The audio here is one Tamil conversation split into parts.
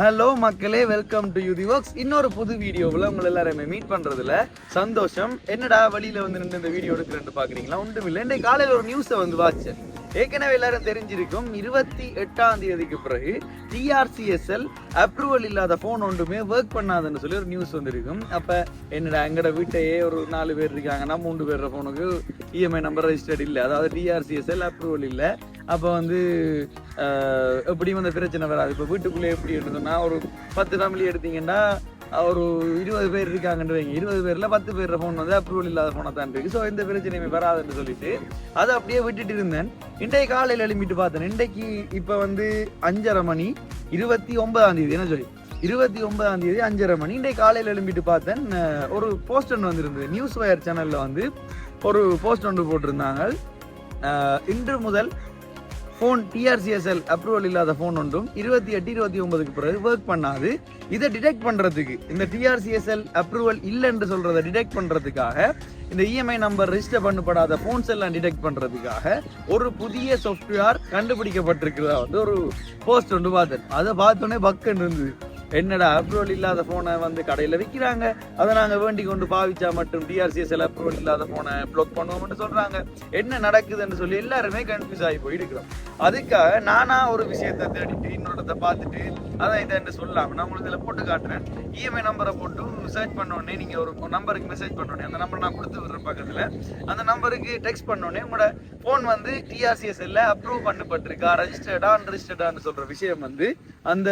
ஹலோ மக்களே. வெல்கம் டு யூதி ஒர்க்ஸ் இன்னொரு புது வீடியோவில் உங்களை எல்லாருமே மீட் பண்ணுறதுல சந்தோஷம். என்னடா வழியில் வந்து நின்று இந்த வீடியோ எடுக்கிறேன்னு பார்க்குறீங்களா ஒன்றும் இல்லை இன்றைக்கு காலையில் ஒரு நியூஸை வந்து வாட்சேன் ஏற்கனவே எல்லாரும் தெரிஞ்சிருக்கும். இருபத்தி எட்டாம் தேதிக்கு பிறகு டிஆர்சிஎஸ்எல் அப்ரூவல் இல்லாத ஃபோன் ஒன்றுமே ஒர்க் பண்ணாதுன்னு சொல்லி ஒரு நியூஸ் வந்திருக்கும். அப்போ என்னடா எங்கட வீட்டையே ஒரு நாலு பேர் இருக்காங்கன்னா மூன்று பேர் ஃபோனுக்கு இஎம்ஐ நம்பர் ரெஜிஸ்டர்ட் இல்லை. அதாவது டிஆர்சிஎஸ்எல் அப்ரூவல் இல்லை. அப்போ வந்து எப்படியும் அந்த பிரச்சனை வராது. இப்போ வீட்டுக்குள்ளே எப்படி இருந்ததுன்னா ஒரு பத்து ஃபேமிலி எடுத்தீங்கன்னா ஒரு இருபது பேர் இருக்காங்கன்னு வைங்க. இருபது பேரில் பத்து பேர் ஃபோன் வந்து அப்ரூவல் இல்லாத ஃபோனை தான் இருக்கு. ஸோ எந்த பிரச்சனையுமே வராதுன்னு சொல்லிட்டு அதை அப்படியே விட்டுட்டு இருந்தேன். இன்றைக்கு காலையில் எழுப்பிட்டு பார்த்தேன். இன்றைக்கு இப்போ வந்து அஞ்சரை மணி இருபத்தி ஒன்பதாம் தேதி. என்ன சொல்லி இருபத்தி ஒன்பதாம் தேதி அஞ்சரை மணி. இன்றைக்கு காலையில் எழுப்பிட்டு பார்த்தேன். ஒரு போஸ்ட் ஒன்று வந்திருந்தது. நியூஸ் வயர் சேனலில் வந்து ஒரு போஸ்ட் ஒன்று போட்டிருந்தாங்க. இன்று முதல் ஃபோன் டிஆர்சிஎஸ்எல் அப்ரூவல் இல்லாத ஃபோன் ஒன்றும். இருபத்தி எட்டு இருபத்தி ஒன்பதுக்கு பிறகு ஒர்க் பண்ணாது. இதை டிடெக்ட் பண்ணுறதுக்கு இந்த டிஆர்சிஎஸ்எல் அப்ரூவல் இல்லைன்னு சொல்கிறத டிடெக்ட் பண்ணுறதுக்காக இந்த இஎம்ஐ நம்பர் ரிஜிஸ்டர் பண்ணப்படாத ஃபோன்ஸ் எல்லாம் டிடெக்ட் பண்ணுறதுக்காக ஒரு புதிய சாஃப்ட்வேர் கண்டுபிடிக்கப்பட்டிருக்கிறதா வந்து ஒரு போஸ்ட் ஒன்று பார்த்தேன். அதை பார்த்தோன்னே பக்குன்னு இருந்தது. என்னடா அப்ரூவல் இல்லாத ஃபோனை வந்து கடையில் விற்கிறாங்க அதை நாங்கள் வேண்டி கொண்டு பாவிச்சா மட்டும் டிஆர்சிஎஸ்எல் அப்ரூவல் இல்லாத ஃபோனை ப்ளோக் பண்ணுவோம்னு சொல்கிறாங்க என்ன நடக்குதுன்னு சொல்லி எல்லாருமே கன்ஃபியூஸ் ஆகி போயிருக்கிறோம் அதுக்காக நானாக ஒரு விஷயத்தை தேடிட்டு இன்னொருத்த பார்த்துட்டு அதான் இதை சொல்லலாம் நான் உங்களுக்கு இதில் போட்டு காட்டுறேன். இஎம்ஐ நம்பரை போட்டு சர்ச் பண்ணோடனே நீங்கள் ஒரு நம்பருக்கு மெசேஜ் பண்ணோடனே அந்த நம்பர் நான் கொடுத்து விடுறேன் பக்கத்தில். அந்த நம்பருக்கு டெக்ஸ்ட் பண்ணோடனே உங்களோட ஃபோன் வந்து டிஆர்சிஎஸ்எல்ல அப்ரூவ் பண்ணப்பட்டிருக்கா ரெஜிஸ்டர்டா அன்ரெஜிஸ்டர்டான்னு சொல்கிற விஷயம் வந்து அந்த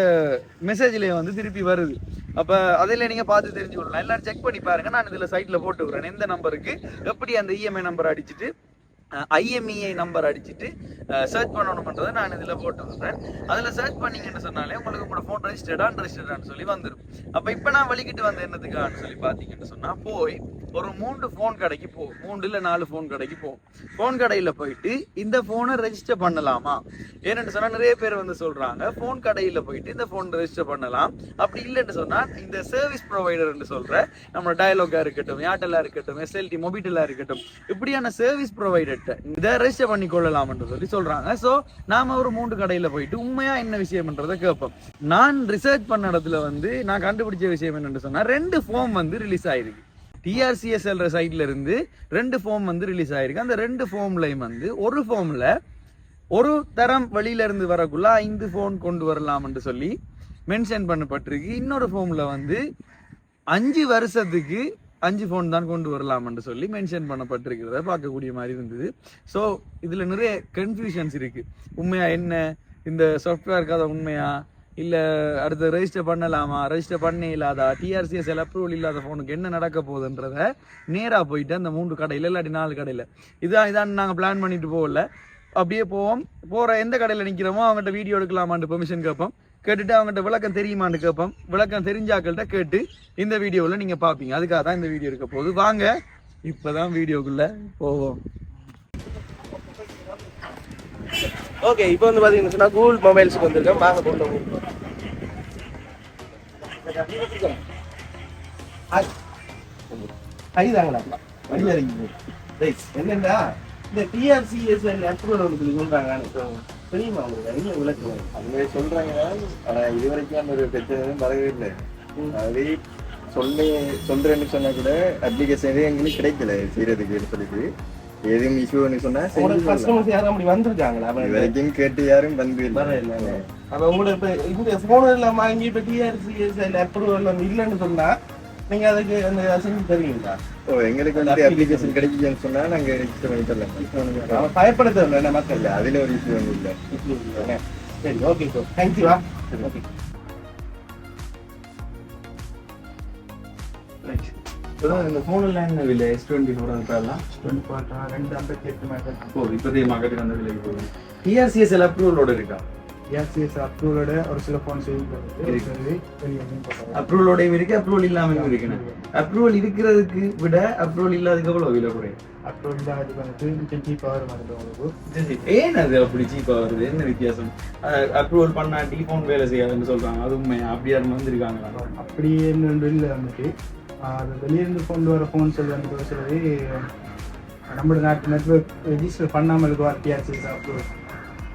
மெசேஜ்லேயே வந்து திருப்பி வருது. அப்போ அதில் நீங்கள் பார்த்து தெரிஞ்சுக்கொள்ளலாம் எல்லாரும் செக் பண்ணி பாருங்க. நான் இதில் சைட்டில் போட்டு விடுறேன். எந்த நம்பருக்கு எப்படி அந்த இஎம்ஐ நம்பர் அடிச்சுட்டு ஐஎம்இஐ நம்பர் அடிச்சுட்டு சர்ச் பண்ணணும்ன்றதை நான் இதில் போட்டு விடுறேன். அதில் சர்ச் பண்ணீங்கன்னு சொன்னாலே உங்களுக்கு உங்களோட ஃபோன் ரெஜிஸ்டர்டா அன்ரெஜிஸ்டர்டான்னு சொல்லி வந்துடும் அப்போ இப்போ நான் வலிக்கிட்டு வந்த என்னத்துக்கான்னு சொல்லி பார்த்தீங்கன்னு சொன்னால் போய் ஒரு மூன்று ஃபோன் கடைக்கு போ மூன்று இல்லை நாலு ஃபோன் கடைக்கு போ. ஃபோன் கடையில் போயிட்டு இந்த ஃபோனை ரெஜிஸ்டர் பண்ணலாமா? ஏன்னு சொன்னால் நிறைய பேர் வந்து சொல்கிறாங்க ஃபோன் கடையில் போயிட்டு இந்த ஃபோன் ரெஜிஸ்டர் பண்ணலாம். அப்படி இல்லைன்னு சொன்னால் இந்த சர்வீஸ் ப்ரொவைடர்னு சொல்கிற நம்ம டயலாகாக இருக்கட்டும் ஏர்டெல்லாக இருக்கட்டும் எஸ்எல்டி மொபிட்டலாக இருக்கட்டும் இப்படியான சர்வீஸ் ப்ரொவைடர்கிட்ட இதை ரெஜிஸ்டர் பண்ணி கொள்ளலாம்னு சொல்லி சொல்கிறாங்க ஸோ நாம் ஒரு மூன்று கடையில் போயிட்டு உண்மையாக என்ன விஷயம்ன்றதை கேட்போம். நான் ரிசர்ச் பண்ண இடத்துல வந்து நான் கண்டுபிடிச்ச விஷயம் என்னென்னு சொன்னால் ரெண்டு ஃபோம் வந்து ரிலீஸ் ஆயிருக்கு. டிஆர்சிஎஸ்எல்ற சைட்ல இருந்து ரெண்டு ஃபார்ம் வந்து ரிலீஸ் ஆயிருக்கு. அந்த ரெண்டு ஃபார்ம்லையும் வந்து ஒரு ஃபார்ம்ல ஒரு தரம் வெளியில இருந்து வரக்குள்ள ஐந்து ஃபோன் கொண்டு வரலாம்னு சொல்லி மென்ஷன் பண்ணப்பட்டிருக்கு. இன்னொரு ஃபார்ம்ல வந்து அஞ்சு வருஷத்துக்கு அஞ்சு ஃபோன் தான் கொண்டு வரலாம்னு சொல்லி மென்ஷன் பண்ணப்பட்டிருக்கிறத பார்க்கக்கூடிய மாதிரி இருந்தது. ஸோ இதில் நிறைய கன்ஃபியூஷன்ஸ் இருக்கு. உண்மையா என்ன? இந்த சாஃப்ட்வேர் கதை உண்மையா? இல்லை அடுத்து ரெஜிஸ்டர் பண்ணலாமா? ரெஜிஸ்டர் பண்ணே இல்லாதா? டிஆர்சிஎஸ்எல் அப்ரூவல் இல்லாத ஃபோனுக்கு என்ன நடக்க போகுதுன்றத நேராக போயிட்டு அந்த மூன்று கடையில் இல்லாட்டி நாலு கடையில். இதான் இதான் நாங்கள் பிளான் பண்ணிட்டு போகல. அப்படியே போவோம். போகிற எந்த கடையில் நிற்கிறோமோ அவங்ககிட்ட வீடியோ எடுக்கலாமான்னு பெர்மிஷன் கேட்போம். கேட்டுட்டு அவங்ககிட்ட விளக்கம் தெரியுமான்னு கேட்போம். விளக்கம் தெரிஞ்சாக்கள்கிட்ட கேட்டு இந்த வீடியோவில் நீங்கள் பார்ப்பீங்க. அதுக்காக தான் இந்த வீடியோ இருக்க போகுது. வாங்க இப்போ தான் வீடியோக்குள்ளே போவோம். ஓகே இப்போ வந்து பாத்தீங்கன்னா சொன்னா கூகுள் மொபைல்ஸ்க்கு வந்திருக்கேன். வாங்க கொண்டு போவோம். ஹாய். ஹாய் தாங்களா வழியா இருக்கீங்க ரைட் என்னண்டா இந்த டிஆர்சிஎஸ்எல் அப்ரூவல் ஒன்று சொல்றாங்க. தெரியுமா உங்களுக்கு? நீங்க விளக்குங்க அவங்க சொல்றாங்க. ஆனா இது வரைக்கும் அந்த ஒரு பிரச்சனை வரவே இல்லை. அதே சொல்ல சொல்றேன்னு சொன்னா கூட அப்ளிகேஷன் எங்களுக்கு கிடைக்கல செய்யறதுக்கு சொல்லிட்டு. எதுவும் இஷ்யூன்னு சொன்னா உங்களுக்கு. கஸ்டமர்ஸ் யாரும் அப்படி வந்திருக்காங்களா வரைக்கும் கேட்டு யாரும் வந்து வர இல்லை அப்ப உங்களுக்கு இப்ப இந்த போன் எல்லாம் வாங்கி இப்ப டிஆர்சிஎஸ்எல் அப்ரூவல் வந்து இல்லைன்னு சொன்னா நீங்க அதுக்கு அந்த செஞ்சு தருவீங்களா ஓ எங்களுக்கு வந்து அப்ளிகேஷன் கிடைக்குதுன்னு சொன்னா நாங்க ரெஜிஸ்டர் பண்ணி தரலாம் அவன் பயப்பட தேவையில்ல மக்கள் அதுல ஒரு இஷ்யூ ஒன்றும் இல்லை. சரி ஓகே ஸோ தேங்க்யூ ஓகே இந்த ஃபோனில் என்ன விலை? எஸ் டுவெண்ட்டி ஃபோர் அதுக்கெல்லாம் ரெண்டு ஐம்பத்தி எட்டு மேட்டர் போகுது இப்போதைய மார்க்கெட்டுக்கு அந்த விலைக்கு போகுது. டிஆர்சிஎஸ்எல் அப்ரூவலோட இருக்கா? எஸ்சிஎஸ் அப்ரூவலோட ஒரு சில ஃபோன். செய்யும் அப்ரூவலோடையும் இருக்கு அப்ரூவல் இல்லாமலும் இருக்குண்ணே அப்ரூவல் இருக்கிறதுக்கு விட அப்ரூவல் இல்லாததுக்கு எவ்வளோ விலை குறையும்? அப்ரூவல் இல்லாததுக்கு வந்துட்டு சீப்பாக உங்களுக்கு. ஏன் அது அப்படி சீப்பாக வருது? என்ன வித்தியாசம்? அப்ரூவல் பண்ணாட்டி ஃபோன் வேலை செய்யாதுன்னு சொல்றாங்க. அது உண்மையா? அப்படி யாரும் வந்திருக்காங்களா அப்படி என்ன இல்லை வந்துட்டு அது வெளியிருந்து கொண்டு வர ஃபோன்ஸ் வந்து ஒரு சிலது நம்மளோட நாட்டு நெட்ஒர்க் ரெஜிஸ்டர் பண்ணாமல் இருக்கும் டிஆர்சிஎஸ் அப்ரூவல்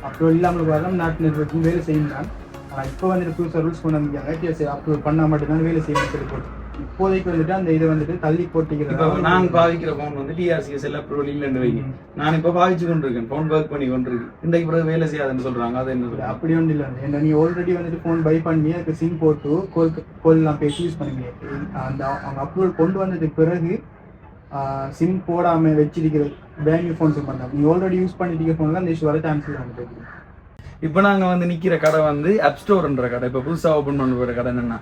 அப்ரூவல் இல்லாமல் வரலாம் நாட்டு நெட்ஒர்க்கும் வேலை செய்யும் தான். ஆனால் இப்போ வந்துட்டு புதுசாக ரூல்ஸ் கொண்டு வந்தாங்க டிஎஸ்சி அப்ரூவ் பண்ணால் மட்டும்தான் வேலை செய்யணும்னு சொல்லி போட்டு. இப்போதைக்கு வந்துட்டு அந்த இதை வந்துட்டு தள்ளி இப்போ போட்டிக்கிறது நான் பாவிக்கிற ஃபோன் வந்து டிஆர்சிஎஸ் எல்லாம் அப்ரூவல் இல்லைன்னு வைங்க. நான் இப்போ பாவிச்சு கொண்டிருக்கேன். ஃபோன் ஒர்க் பண்ணி கொண்டிருக்கு இன்றைக்கு பிறகு வேலை செய்யாதுன்னு சொல்றாங்க. அது என்ன அப்படி ஒன்றும் இல்லை. ஏன்னா நீ ஆல்ரெடி வந்துட்டு ஃபோன் பை பண்ணி அதுக்கு சிம் போட்டு கோல் கோல்லாம் பேசி யூஸ் பண்ணுவீங்க அந்த அவங்க அப்ரூவல் கொண்டு வந்ததுக்கு பிறகு சிம் போடாமல் வச்சிருக்கிற பேங்க் ஃபோன் சிம் பண்ணலாம். நீ ஆல்ரெடி யூஸ் பண்ணிட்டு இருக்க ஃபோனில் அந்த இஷ்யூ வர சான்ஸ் இல்லை இப்போ நாங்க வந்து நிக்கிற கடை வந்து ஆப் ஸ்டோர்ன்ற கடை. இப்போ புதுசா ஓபன் பண்ண போற கடை என்னன்னா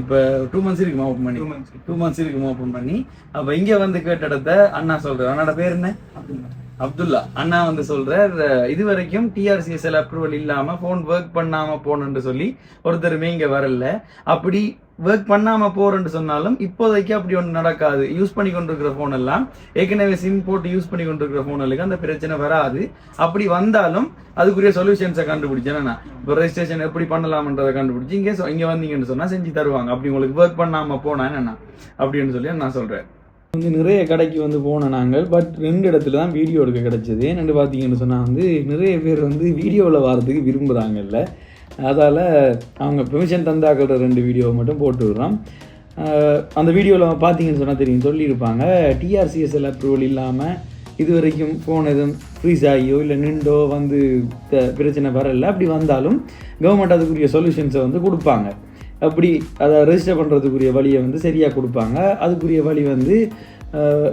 இப்போ டூ மந்த்ஸ் இருக்குமா ஓப்பன் பண்ணி? டூ மந்த்ஸ் இருக்குமா ஓப்பன் பண்ணி? அப்ப இங்க வந்து கேட்ட இடத்த அண்ணா சொல்றாரு. அண்ணாட பேர் என்ன? அப்துல்லா. அண்ணா வந்து சொல்றார் இது வரைக்கும் டிஆர்சிஎஸ்எல் அப்ரூவல் இல்லாம போன் ஒர்க் பண்ணாம போனன்னு சொல்லி ஒருத்தருமே இங்க வரல. அப்படி ஒர்க் பண்ணாமல் போகிறேன்னு சொன்னாலும் இப்போதைக்கு அப்படி ஒன்று நடக்காது. யூஸ் பண்ணி கொண்டிருக்கிற ஃபோன் எல்லாம் ஏற்கனவே சிம் போட்டு யூஸ் பண்ணி கொண்டிருக்கிற ஃபோனுக்கு அந்த பிரச்சனை வராது. அப்படி வந்தாலும் அதுக்குரிய சொல்யூஷன்ஸை கண்டுபிடிச்சேன் இப்போ ரெஜிஸ்ட்ரேஷன் எப்படி பண்ணலாம்ன்றதை கண்டுபிடிச்சி இங்கே இங்கே வந்தீங்கன்னு சொன்னால் செஞ்சு தருவாங்க. அப்படி உங்களுக்கு ஒர்க் பண்ணாமல் போனா என்ன அப்படின்னு சொல்லி நான் சொல்கிறேன் வந்து நிறைய கடைக்கு வந்து போனோம் நாங்கள் பட் ரெண்டு இடத்துல தான் வீடியோ எடுக்க கிடச்சிது. என்னென்னு பார்த்தீங்கன்னு சொன்னால் வந்து நிறைய பேர் வந்து வீடியோவில் வரதுக்கு விரும்புகிறாங்கல்ல அதால் அவங்க பெர்மிஷன் தந்தாக்கிற ரெண்டு வீடியோவை மட்டும் போட்டு விடுறோம். அந்த வீடியோவில் பார்த்தீங்கன்னு சொன்னால் தெரியும். சொல்லியிருப்பாங்க டிஆர்சிஎஸ்எல் அப்ரூவல் இல்லாமல் இது வரைக்கும் ஃபோன் எதுவும் ஃப்ரீஸ் ஆகியோ இல்லை நின்றோ வந்து பிரச்சனை வரல. அப்படி வந்தாலும் கவர்மெண்ட் அதுக்குரிய சொல்யூஷன்ஸை வந்து கொடுப்பாங்க. அப்படி அதை ரெஜிஸ்டர் பண்ணுறதுக்குரிய வழியை வந்து சரியாக கொடுப்பாங்க. அதுக்குரிய வழி வந்து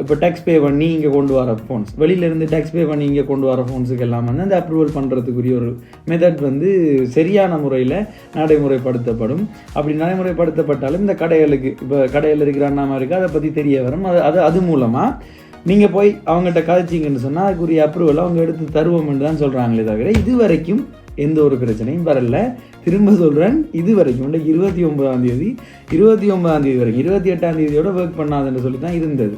இப்போ டேக்ஸ் பே பண்ணி இங்கே கொண்டு வர ஃபோன்ஸ் வெளியிலேருந்து டேக்ஸ் பே பண்ணி இங்கே கொண்டு வர ஃபோன்ஸுக்கு எல்லாம் வந்து அந்த அப்ரூவல் பண்ணுறதுக்குரிய ஒரு மெத்தட் வந்து சரியான முறையில் நடைமுறைப்படுத்தப்படும். அப்படி நடைமுறைப்படுத்தப்பட்டாலும் இந்த கடைகளுக்கு இப்போ கடையில் இருக்கிற அண்ணாமாருக்கு அதை பற்றி தெரிய வரும். அது அது அது மூலமாக நீங்கள் போய் அவங்ககிட்ட கதைச்சிங்கன்னு சொன்னால் அதுக்குரிய அப்ரூவல் அவங்க எடுத்து தருவோம்னு தான் சொல்கிறாங்களே தவிர இது வரைக்கும் எந்த ஒரு பிரச்சனையும் வரல. திரும்ப சொல்கிறேன் இது வரைக்கும் இருபத்தி ஒன்பதாம் தேதி இருபத்தி ஒன்பதாம் தேதி வரைக்கும் இருபத்தி எட்டாம் தேதியோட ஒர்க் பண்ணாதுன்னு சொல்லி தான் இருந்தது.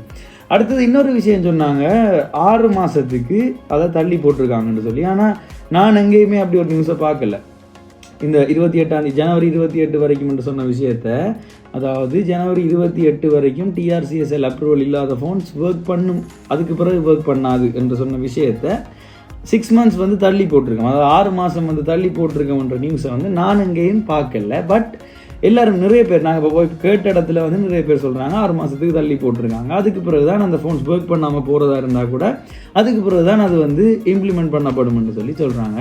அடுத்தது இன்னொரு விஷயம் சொன்னாங்க ஆறு மாதத்துக்கு அதை தள்ளி போட்டிருக்காங்கன்னு சொல்லி. ஆனால் நான் எங்கேயுமே அப்படி ஒரு நியூஸை பார்க்கல. இந்த இருபத்தி எட்டாம் தேதி ஜனவரி இருபத்தி எட்டு வரைக்கும் என்று சொன்ன விஷயத்த அதாவது ஜனவரி இருபத்தி எட்டு வரைக்கும் டிஆர்சிஎஸ்எல் அப்ரூவல் இல்லாத ஃபோன்ஸ் ஒர்க் பண்ணும் அதுக்கு பிறகு ஒர்க் பண்ணாது என்று சொன்ன விஷயத்த சிக்ஸ் மந்த்ஸ் வந்து தள்ளி போட்டிருக்கோம். அதாவது ஆறு மாதம் வந்து தள்ளி போட்டிருக்கோம்ன்ற நியூஸை வந்து நான் எங்கேயும் பார்க்கல. பட் எல்லாரும் நிறைய பேர் நாங்கள் இப்போ போய் கேட்ட இடத்துல வந்து நிறைய பேர் சொல்கிறாங்க ஆறு மாதத்துக்கு தள்ளி போட்டிருக்காங்க. அதுக்கு பிறகு தான் அந்த ஃபோன்ஸ் ஒர்க் பண்ணாமல் போகிறதா இருந்தால் கூட அதுக்கு பிறகு தான் அது வந்து இம்ப்ளிமெண்ட் பண்ணப்படும்னு சொல்லி சொல்கிறாங்க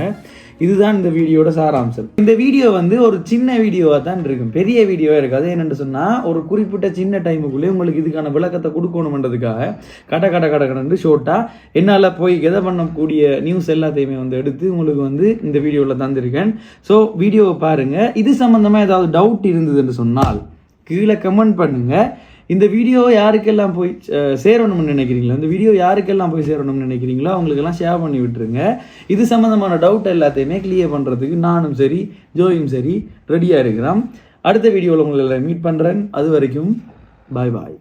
இதுதான் இந்த வீடியோட சாராம்சம். இந்த வீடியோ வந்து ஒரு சின்ன வீடியோவாக தான் இருக்கும். பெரிய வீடியோவாக இருக்காது. என்னென்னு சொன்னால் ஒரு குறிப்பிட்ட சின்ன டைமுக்குள்ளே உங்களுக்கு இதுக்கான விளக்கத்தை கொடுக்கணுன்றதுக்காக கட கட கட கடந்து ஷோர்ட்டாக என்னால் போய் எதை பண்ணக்கூடிய நியூஸ் எல்லாத்தையுமே வந்து எடுத்து உங்களுக்கு வந்து இந்த வீடியோவில் தந்திருக்கேன். ஸோ வீடியோவை பாருங்கள் இது சம்மந்தமாக ஏதாவது டவுட் இருந்ததுன்னு சொன்னால் கீழே கமெண்ட் பண்ணுங்கள் இந்த வீடியோ யாருக்கெல்லாம் போய் சேரணும்னு நினைக்கிறீங்களோ இந்த வீடியோ யாருக்கெல்லாம் போய் சேரணும்னு நினைக்கிறீங்களோ அவங்களுக்கெல்லாம் ஷேர் பண்ணி விட்டுருங்க. இது சம்மந்தமான டவுட் எல்லாத்தையுமே கிளியர் பண்ணுறதுக்கு நானும் சரி ஜோயும் சரி ரெடியாக இருக்கிறோம். அடுத்த வீடியோவில் உங்களை மீட் பண்ணுறேன் அது வரைக்கும் பாய் பாய்